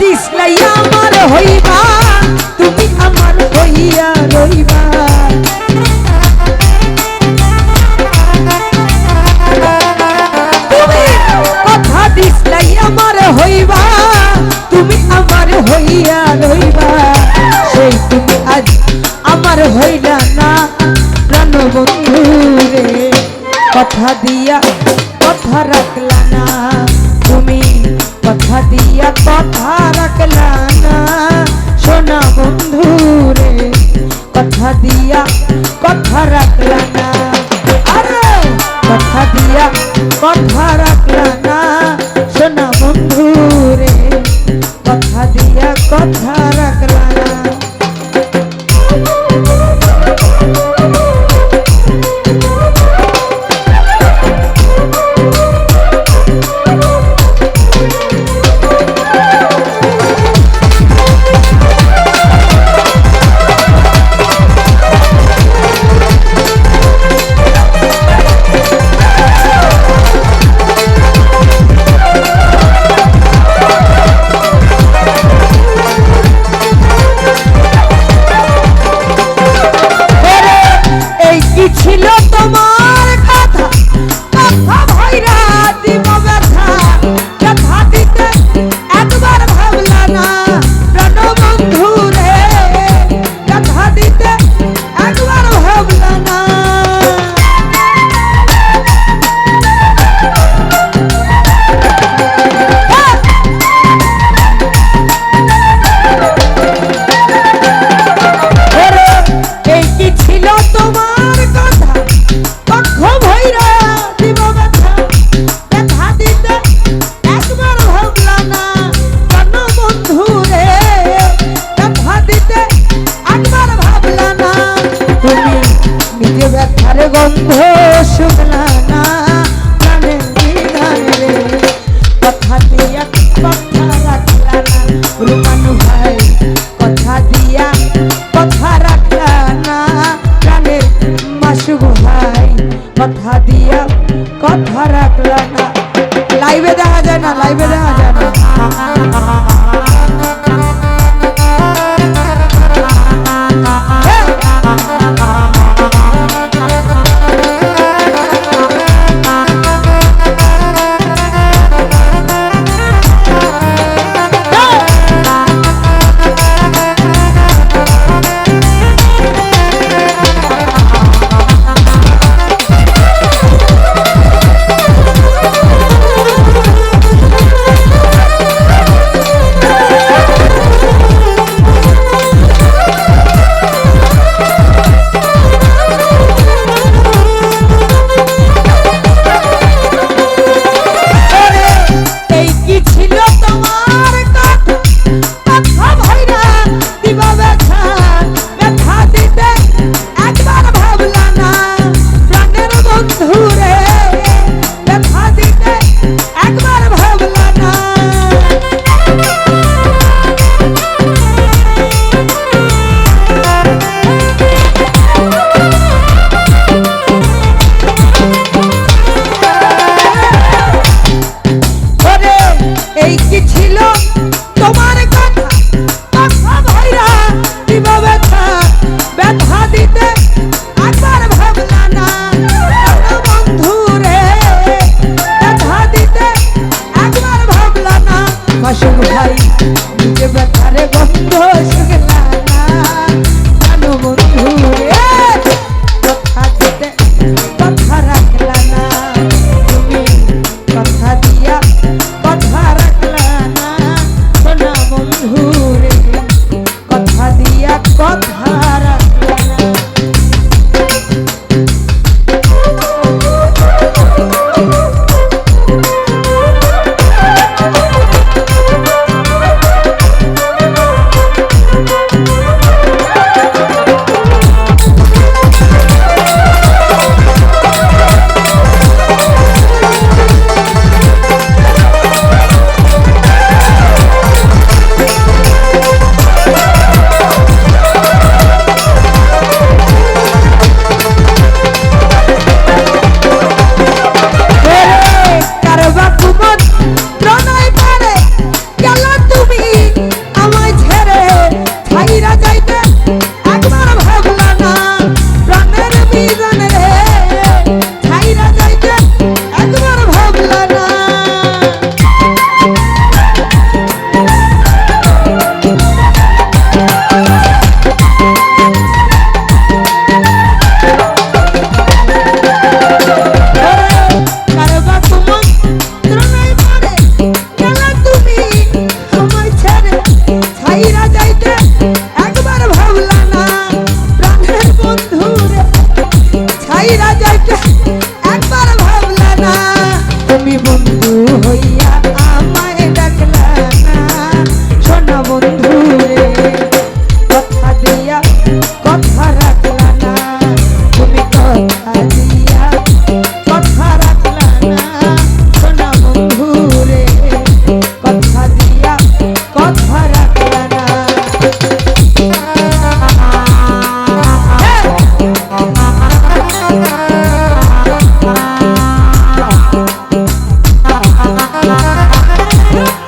This আমার হইবা, তুমি আমার হইয়া রইবা। কথা তুমি হইয়া তুমি আমার কথা দিয়া কথা রাখলা না, তুমি কথা দিয়া কথা কথা দিয়া কথা রাখলা না। লাইভে দেখা যায় না লাইভে দেখা ছিল Yeah.